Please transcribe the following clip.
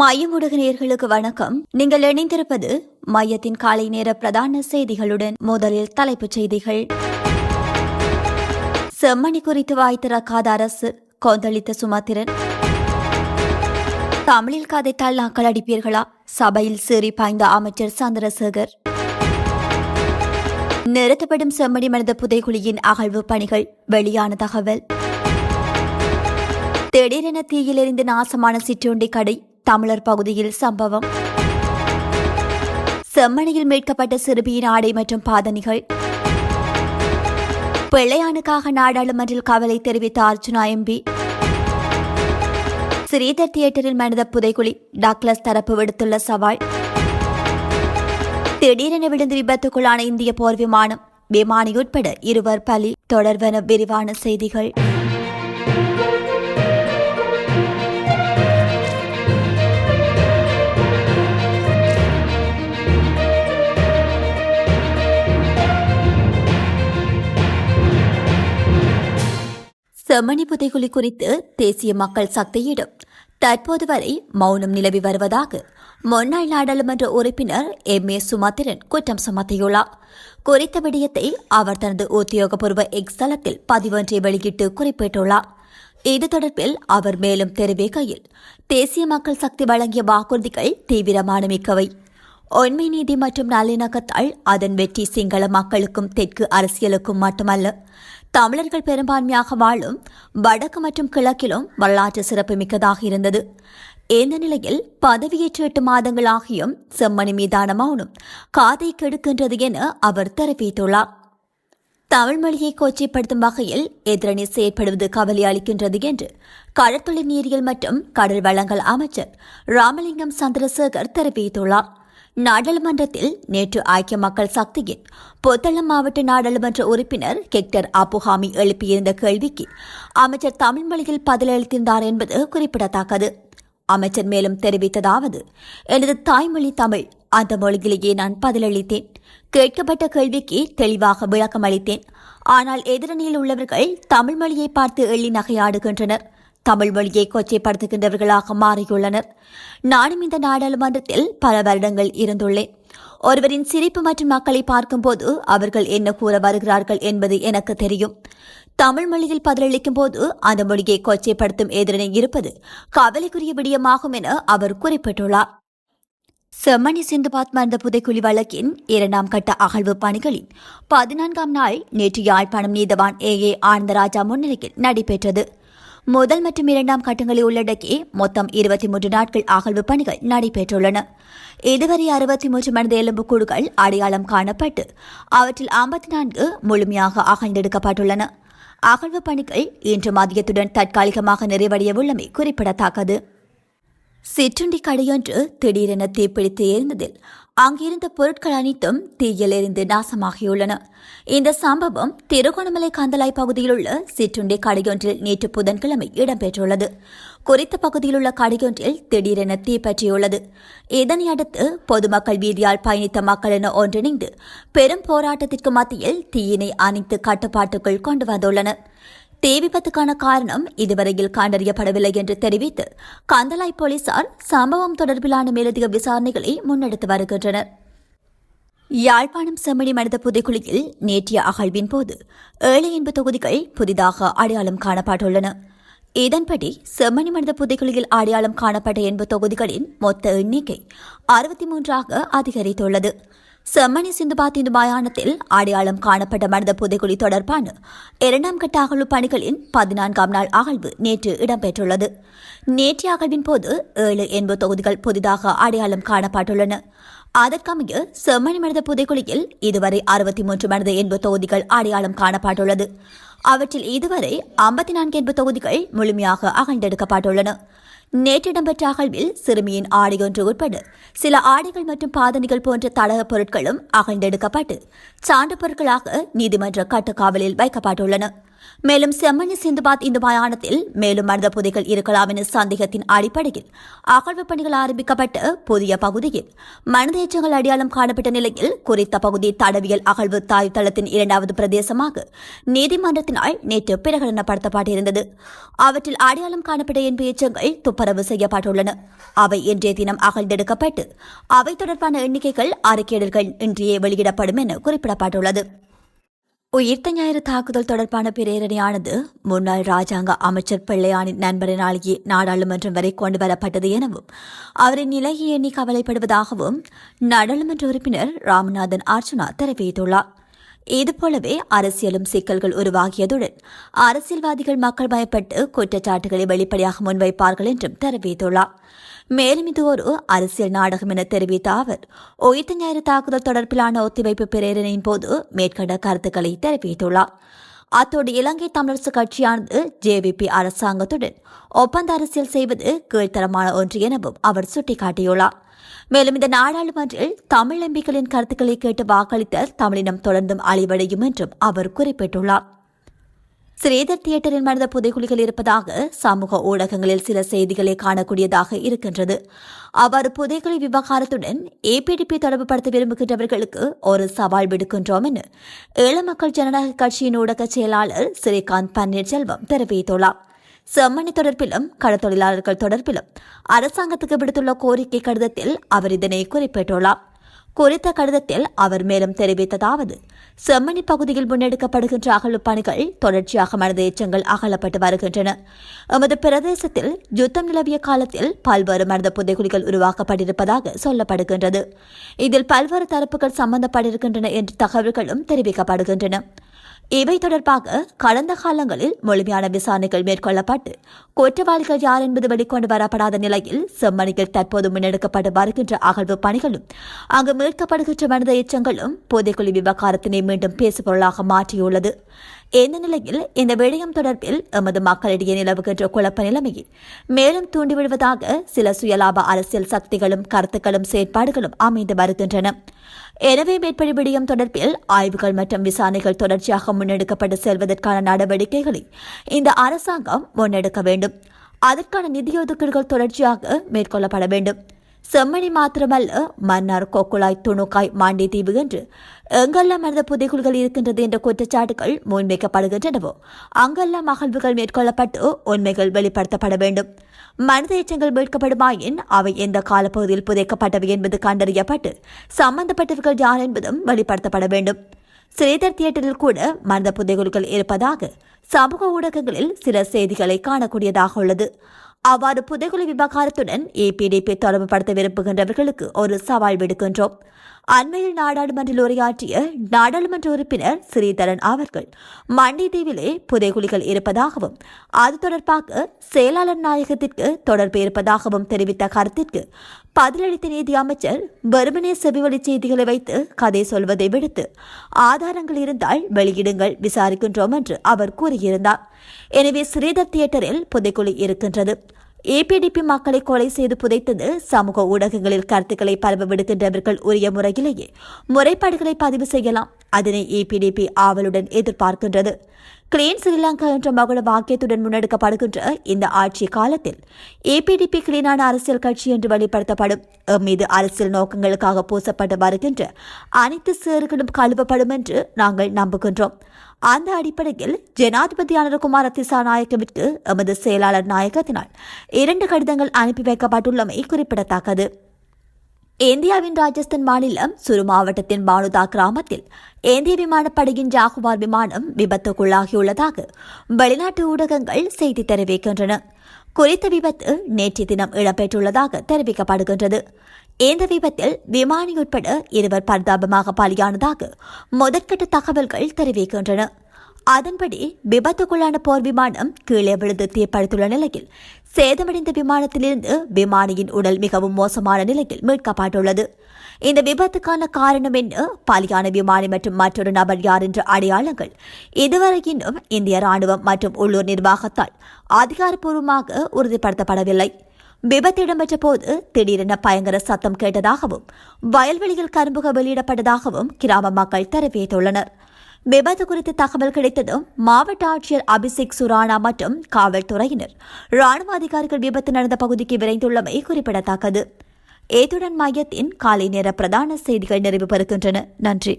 மையம் ஊடக வணக்கம். நீங்கள் இணைந்திருப்பது மையத்தின் காலை நேர பிரதான செய்திகளுடன் முதலில் தலைப்புச் செய்திகள். செம்மணி குறித்து வாய் திறக்காத அரசு கொந்தளித்த சுமத்திரன். தமிழில் கதைத்தால் நாக்கள் அடிப்பீர்களா? சபையில் சீறி பாய்ந்த அமைச்சர் சந்திரசேகர். நிறுத்தப்படும் செம்மணி மனித புதைகுழியின் அகழ்வு பணிகள் வெளியான தகவல். திடீரென தீயில் எரிந்து நாசமான சிற்றுண்டி கடை தமிழர் பகுதியில் சம்பவம். செம்மணியில் மீட்கப்பட்ட சிறுமியின் ஆடை மற்றும் பாதணிகள். பிள்ளையானுக்காக நாடாளுமன்றில் கவலை தெரிவித்த அர்ஜுனா எம்பி. ஸ்ரீதர் தியேட்டரில் மனித புதைக்குழி டாக்லஸ் தரப்பு விடுத்துள்ள சவால். திடீரென விழுந்து விபத்துக்குள்ளான இந்திய போர் விமானம் விமானி உட்பட இருவர் பலி. தொடர்வன விரிவான செய்திகள். செம்மணி புதைகுழி குறித்து தேசிய மக்கள் சக்தியிடம். தற்போது வரை மௌனம் நிலவி வருவதாக முன்னாள் நாடாளுமன்ற உறுப்பினர் எம். ஏ. சுமத்திரன் குற்றம் சுமத்தியுள்ளார். குறித்த விடயத்தை அவர் தனது உத்தியோகபூர்வ எக்ஸ் தளத்தில் பதிவொன்றை வெளியிட்டு குறிப்பிட்டுள்ளார். இது தொடர்பில் அவர் மேலும் தெரிவிக்கையில் தேசிய மக்கள் சக்தி வழங்கிய வாக்குறுதிகள் தீவிரமான மிக்கவை உண்மை நீதி மற்றும் நல்லிணக்கத்தால் அதன் வெற்றி சிங்கள மக்களுக்கும் தெற்கு அரசியலுக்கும் மட்டுமல்ல தமிழர்கள் பெரும்பான்மையாக வாழும் வடக்கு மற்றும் கிழக்கிலும் வரலாற்று சிறப்புமிக்கதாக இருந்தது. இந்த நிலையில் பதவியேற்று எட்டு மாதங்கள் ஆகியும் செம்மணி மீதான மௌனம் காதை கெடுக்கின்றது என அவர் தெரிவித்துள்ளார். தமிழ் மொழியை கொச்சைப்படுத்தும் வகையில் எதிரணி செயற்படுவது கவலை அளிக்கின்றது என்று கடற்தொழில் நீரியல் மற்றும் கடல் வளங்கள் அமைச்சர் ராமலிங்கம் சந்திரசேகர் தெரிவித்துள்ளார். நாடாளுமன்றத்தில் நேற்று ஐக்கிய மக்கள் சக்தியின் புத்தளம் மாவட்ட நாடாளுமன்ற உறுப்பினர் ஹெக்டர் அப்புஹாமி எழுப்பியிருந்த கேள்விக்கு அமைச்சர் தமிழ்மொழியில் பதிலளித்திருந்தார் என்பது குறிப்பிடத்தக்கது. அமைச்சர் மேலும் தெரிவித்ததாவது எனது தாய்மொழி தமிழ். அந்த மொழியிலேயே நான் பதிலளித்தேன். கேட்கப்பட்ட கேள்விக்கு தெளிவாக விளக்கம் அளித்தேன் ஆனால் எதிரணியில் உள்ளவர்கள் தமிழ் மொழியை பார்த்து எள்ளி நகையாடுகின்றனர். தமிழ் மொழியை கொச்சைப்படுத்துகின்றவர்களாக மாறியுள்ளனர். நானும் இந்த நாடாளுமன்றத்தில் பல வருடங்கள் இருந்துள்ளேன். ஒருவரின் சிரிப்பு மற்றும் மக்களை பார்க்கும்போது அவர்கள் என்ன கூற வருகிறார்கள் என்பது எனக்கு தெரியும். தமிழ் மொழியில் பதிலளிக்கும் போது அந்த மொழியை கொச்சைப்படுத்தும் எதிரணி இருப்பது கவலைக்குரிய விடயமாகும் என அவர் குறிப்பிட்டுள்ளார். செம்மணி சிந்துபாத் மர்ந்த புதைக்குழி வழக்கின் இரண்டாம் கட்ட அகழ்வு பணிகளின் பதினான்காம் நாள் நேற்று யாழ்ப்பாணம் நீதவான் ஏ ஏ ஆனந்தராஜா முன்னிலையில் நடைபெற்றது. முதல் மற்றும் இரண்டாம் கட்டங்களை உள்ளடக்கி மொத்தம் இருபத்தி மூன்று நாட்கள் அகழ்வு பணிகள் நடைபெற்றுள்ளன. இதுவரை அறுபத்தி மூன்று மனித எலும்புக்கூடுகள் அடையாளம் காணப்பட்டு அவற்றில் ஐம்பத்தி நான்கு முழுமையாக அகழ்ந்தெடுக்கப்பட்டுள்ளன. அகழ்வு பணிகள் இன்று மதியத்துடன் தற்காலிகமாக நிறைவடைய உள்ளமை குறிப்பிடத்தக்கது. சிற்றுண்டி கடையொன்று திடீரென தீப்பிடித்து எரிந்ததில் அங்கிருந்த பொருட்கள் அனைத்தும் தீயில் நாசமாகியுள்ளன. இந்த சம்பவம் திருகோணமலை கந்தலாய் பகுதியில் உள்ள சிற்றுண்டி கடையொன்றில் நேற்று புதன்கிழமை இடம்பெற்றுள்ளது. குறித்த பகுதியில் உள்ள கடையொன்றில் திடீரென தீப்பற்றியுள்ளது இதனையடுத்து பொதுமக்கள் வீதியால் பயணித்த மக்களென ஒன்றிணைந்து பெரும் போராட்டத்திற்கு மத்தியில் தீயினை அனைத்து கட்டுப்பாட்டுக்குள் கொண்டு வந்துள்ளனர். தீ காரணம் இதுவரையில் கண்டறியப்படவில்லை என்று தெரிவித்து கந்தலாய் போலீசார் சம்பவம் தொடர்பிலான மேலதிக விசாரணைகளை முன்னெடுத்து வருகின்றனர். யாழ்ப்பாணம் செம்மணி மனித புதைக்குழியில் நேற்றைய அகழ்வின் போது ஏழு என்பது தொகுதிகள் புதிதாக அடையாளம் காணப்பட்டுள்ளன. இதன்படி செம்மணி மனித புதைக்குழியில் அடையாளம் காணப்பட்ட எண்பது தொகுதிகளின் மொத்த எண்ணிக்கை அறுபத்தி மூன்றாக அதிகரித்துள்ளது. செம்மணி சிந்துபாத்தின் மயானத்தில் அடையாளம் காணப்பட்ட மனித புதைக்குழி தொடர்பான இரண்டாம் கட்ட அகழ்வு பணிகளின் பதினான்காம் நாள் அகழ்வு நேற்று இடம்பெற்றுள்ளது. நேற்றைய அகழ்வின் போது ஏழு எண்பது தொகுதிகள் புதிதாக அடையாளம் காணப்பட்டுள்ளன. அதற்கமைய செம்மணி மனித புதைக்குழியில் இதுவரை அறுபத்தி மூன்று மனித எண்பது தொகுதிகள் அடையாளம் காணப்பட்டுள்ளது. அவற்றில் இதுவரை ஐம்பத்தி நான்கு எண்பது தொகுதிகள் முழுமையாக அகழ்ந்தெடுக்கப்பட்டுள்ளன. நேற்று இடம்பெற்ற அகழ்வில் சிறுமியின் ஆடையொன்று உட்பட சில ஆடைகள் மற்றும் பாதணிகள் போன்ற தடக பொருட்களும் அகழ்ந்தெடுக்கப்பட்டு சான்று பொருட்களாக நீதிமன்ற கட்டுக்காவலில் வைக்கப்பட்டுள்ளன. மேலும் செம்மணி சிந்துபாத் இந்த மயானத்தில் மேலும் மனித புதைகள் இருக்கலாம் என சந்தேகத்தின் அடிப்படையில் அகழ்வு பணிகள் ஆரம்பிக்கப்பட்டு புதிய பகுதியில் மனித எச்சங்கள் அடையாளம் காணப்பட்ட நிலையில் குறித்த பகுதி தடவியல் அகழ்வு தாய் தளத்தின் இரண்டாவது பிரதேசமாக நீதிமன்றத்தினால் நேற்று பிரகடனப்படுத்தப்பட்டிருந்தது. அவற்றில் அடையாளம் காணப்பட்ட என்ப எச்சங்கள் துப்பரவு செய்யப்பட்டுள்ளன. அவை இன்றைய தினம் அகழ்ந்தெடுக்கப்பட்டு அவை தொடர்பான எண்ணிக்கைகள் அறிக்கையிடல்கள் இன்றையே வெளியிடப்படும் என குறிப்பிடப்பட்டுள்ளது. உயிர்த்த ஞாயிறு தாக்குதல் தொடர்பான பிரேரணையானது முன்னாள் ராஜாங்க அமைச்சர் பிள்ளையானின் நண்பரினாலேயே நாடாளுமன்றம் வரை கொண்டு வரப்பட்டது எனவும் அவரின் நிலையை எண்ணி கவலைப்படுவதாகவும் நாடாளுமன்ற உறுப்பினர் ராமநாதன் அர்ச்சுனா தெரிவித்துள்ளார். இதுபோலவே அரசியலும் சிக்கல்கள் உருவாகியதுடன் அரசியல்வாதிகள் மக்கள் பயப்பட்டு குற்றச்சாட்டுகளை வெளிப்படையாக முன்வைப்பார்கள் என்றும் தெரிவித்துள்ளார். மேலும் இது ஒரு அரசியல் நாடகம் என தெரிவித்த அவர் உயிர்த்த ஞாயிறு தாக்குதல் தொடர்பிலான ஒத்திவைப்பு பிரேரணையின் போது மேற்கண்ட கருத்துக்களை தெரிவித்துள்ளார். அத்தோடு இலங்கை தமிழரசு கட்சியானது ஜேவிபி அரசாங்கத்துடன் ஒப்பந்த அரசியல் செய்வது கீழ்த்தரமான ஒன்று எனவும் அவர் சுட்டிக்காட்டியுள்ளார். மேலும் இந்த நாடாளுமன்றில் தமிழ் எம்பிக்களின் கருத்துக்களை கேட்டு வாக்களித்த தமிழினம் தொடர்ந்தும் அழிவடையும் என்றும் அவர் குறிப்பிட்டுள்ளார். ஸ்ரீதர் தியேட்டரில் மனித புதைகுழிகள் இருப்பதாக சமூக ஊடகங்களில் சில செய்திகளை காணக்கூடியதாக இருக்கின்றது. அவ்வாறு புதைகுழி விவகாரத்துடன் ஏபிடிபி தொடர்புபடுத்த விரும்புகின்றவர்களுக்கு ஒரு சவால் விடுக்கின்றோம் என ஏழ மக்கள் ஜனநாயக கட்சியின் ஊடக செயலாளர் ஸ்ரீகாந்த் பன்னீர்செல்வம் தெரிவித்துள்ளார். செம்மணி தொடர்பிலும் கடத்தொழிலாளர்கள் தொடர்பிலும் அரசாங்கத்துக்கு விடுத்துள்ள கோரிக்கை கடிதத்தில் அவர் இதனை குறிப்பிட்டுள்ளார். குறித்த கடிதத்தில் அவர் மேலும் தெரிவித்ததாவது செம்மணி பகுதியில் முன்னெடுக்கப்படுகின்ற அகழ்வு பணிகள் தொடர்ச்சியாக மனித எச்சங்கள் அகலப்பட்டு வருகின்றன. எமது பிரதேசத்தில் யுத்தம் நிலவிய காலத்தில் பல்வேறு மனித புதைகுழிகள் உருவாக்கப்பட்டிருப்பதாக சொல்லப்படுகின்றது. இதில் பல்வேறு தரப்புகள் சம்பந்தப்பட்டிருக்கின்றன என்ற தகவல்களும் தெரிவிக்கப்படுகின்றன. இவை தொடர்பாக கடந்த காலங்களில் முழுமையான விசாரணைகள் மேற்கொள்ளப்பட்டு குற்றவாளிகள் யார் என்பது வெளிக்கொண்டு வரப்படாத நிலையில் செம்மணியில் தற்போது முன்னெடுக்கப்பட்டு வருகின்ற அகழ்வு பணிகளும் அங்கு மீட்கப்படுகின்ற மனித எச்சங்களும் புதைக்குழி விவகாரத்தினை மீண்டும் பேசுபொருளாக மாற்றியுள்ளது. இந்த நிலையில் இந்த விடயம் தொடர்பில் எமது மக்களிடையே நிலவுகின்ற குழப்ப நிலைமையை மேலும் தூண்டிவிடுவதாக சில சுயலாப அரசியல் சக்திகளும் கருத்துக்களும் செயற்பாடுகளும் அமைந்து வருகின்றன. எனவே மேற்படி விடயம் தொடர்பில் ஆய்வுகள் மற்றும் விசாரணைகள் தொடர்ச்சியாக முன்னெடுக்கப்பட்டு செல்வதற்கான நடவடிக்கைகளை இந்த அரசாங்கம் முன்னெடுக்க வேண்டும். அதற்கான நிதியொதுக்கீடுகள் தொடர்ச்சியாக மேற்கொள்ளப்பட வேண்டும். செம்மணி மாத்திரமல்ல மன்னார் கொக்குளாய் துணுக்காய் மாண்டி தீவு என்று எங்கெல்லாம் மனித புதைகுழிகள் இருக்கின்றது என்ற குற்றச்சாட்டுகள் முன்வைக்கப்படுகின்றனவோ அங்கெல்லாம் அகழ்வுகள் மேற்கொள்ளப்பட்டு உண்மைகள் வெளிப்படுத்தப்பட வேண்டும். மனித எச்சங்கள் மீட்கப்படுமாயின் அவை எந்த காலப்பகுதியில் புதைக்கப்பட்டவை என்பது கண்டறியப்பட்டு சம்பந்தப்பட்டவர்கள் யார் என்பதும் வெளிப்படுத்தப்பட வேண்டும். ஸ்ரீதர் தியேட்டரில் கூட மனித புதைகுல்கள் இருப்பதாக சமூக ஊடகங்களில் சில செய்திகளை காணக்கூடியதாக உள்ளது. அவ்வாறு புதைகுழி விவகாரத்துடன் ஏபிடிபி தொடர்புபடுத்த விரும்புகின்றவர்களுக்கு ஒரு சவால் விடுக்கின்றோம். அண்மையில் நாடாளுமன்றில் உரையாற்றிய நாடாளுமன்ற உறுப்பினர் ஸ்ரீதரன் அவர்கள் மண்டிதீவிலே புதைகுழிகள் இருப்பதாகவும் அது தொடர்பாக செயலாளர் நாயகத்திற்கு தொடர்பு இருப்பதாகவும் தெரிவித்த கருத்திற்கு பதிலளித்த நீதி அமைச்சர் வெறுமனே செவிவழி செய்திகளை வைத்து கதை சொல்வதை விடுத்து ஆதாரங்கள் இருந்தால் வெளியிடுங்கள் விசாரிக்கின்றோம் என்று அவர் கூறியிருந்தார். எனவே ஸ்ரீதர் தியேட்டரில் புதைக்குழி இருக்கின்றது. ஏபிடிபி மக்களை கொலை செய்து புதைத்தது சமூக ஊடகங்களில் கருத்துக்களை பரவ விடுகின்றவர்கள் உரிய முறையிலேயே முறைப்பாடுகளை பதிவு செய்யலாம். அதனை ஏபிடிபி ஆவலுடன் எதிர்பார்க்கின்றது. கிளீன் ஸ்ரீலங்கா என்ற மகள வாக்கியத்துடன் முன்னெடுக்கப்படுகின்ற இந்த ஆட்சி காலத்தில் ஏபிடிபி கிளீனான அரசியல் கட்சி என்று வெளிப்படுத்தப்படும். மீது அரசியல் நோக்கங்களுக்காக பூசப்பட்டு வருகின்ற அனைத்து சேர்களும் கழுவப்படும் என்று நாங்கள் நம்புகின்றோம். அந்த அடிப்படையில் ஜனாதிபதி அனுரகுமார் திசாநாயக்கவிற்கு எமது செயலாளர் நாயகத்தினால் இரண்டு கடிதங்கள் அனுப்பி வைக்கப்பட்டுள்ளமை குறிப்பிடத்தக்கது. இந்தியாவின் ராஜஸ்தான் மாநிலம் சுரு மாவட்டத்தின் பானுதா கிராமத்தில் இந்திய விமானப்படையின் ஜாகுவார் விமானம் விபத்துக்குள்ளாகியுள்ளதாக வெளிநாட்டு ஊடகங்கள் செய்தி தெரிவிக்கின்றன. குறித்த விபத்து நேற்று தினம் இடம்பெற்றுள்ளதாக தெரிவிக்கப்படுகின்றது. இந்த விபத்தில் விமானி உட்பட இருவர் பரிதாபமாக பலியானதாக முதற்கட்ட தகவல்கள் தெரிவிக்கின்றன. அதன்படி விபத்துக்குள்ளான போர் விமானம் கீழே விழுந்து தீப்படைத்துள்ள நிலையில் சேதமடைந்த விமானத்திலிருந்து விமானியின் உடல் மிகவும் மோசமான நிலையில் மீட்கப்பட்டுள்ளது. இந்த விபத்துக்கான காரணம் என்ன? பலியான விமானி மற்றும் மற்றொரு நபர் யார் என்ற அடையாளங்கள் இதுவரை இன்னும் இந்திய ராணுவம் மற்றும் உள்ளூர் நிர்வாகத்தால் அதிகாரப்பூர்வமாக உறுதிப்படுத்தப்படவில்லை. விபத்து இடம்பெற்ற போது திடீரென பயங்கர சத்தம் கேட்டதாகவும் வயல்வெளியில் கரும்புக வெளியிடப்பட்டதாகவும் கிராம மக்கள் தெரிவித்துள்ளனர். விபத்து குறித்து தகவல் கிடைத்ததும் மாவட்ட ஆட்சியர் அபிஷேக் சுரானா மற்றும் காவல்துறையினர் ராணுவ அதிகாரிகள் விபத்து நடந்த பகுதிக்கு விரைந்துள்ளமை குறிப்பிடத்தக்கது. ஏதுடன் மையத்தின் காலை நேர பிரதான செய்திகள் நிறைவு பெறுகின்றன. நன்றி.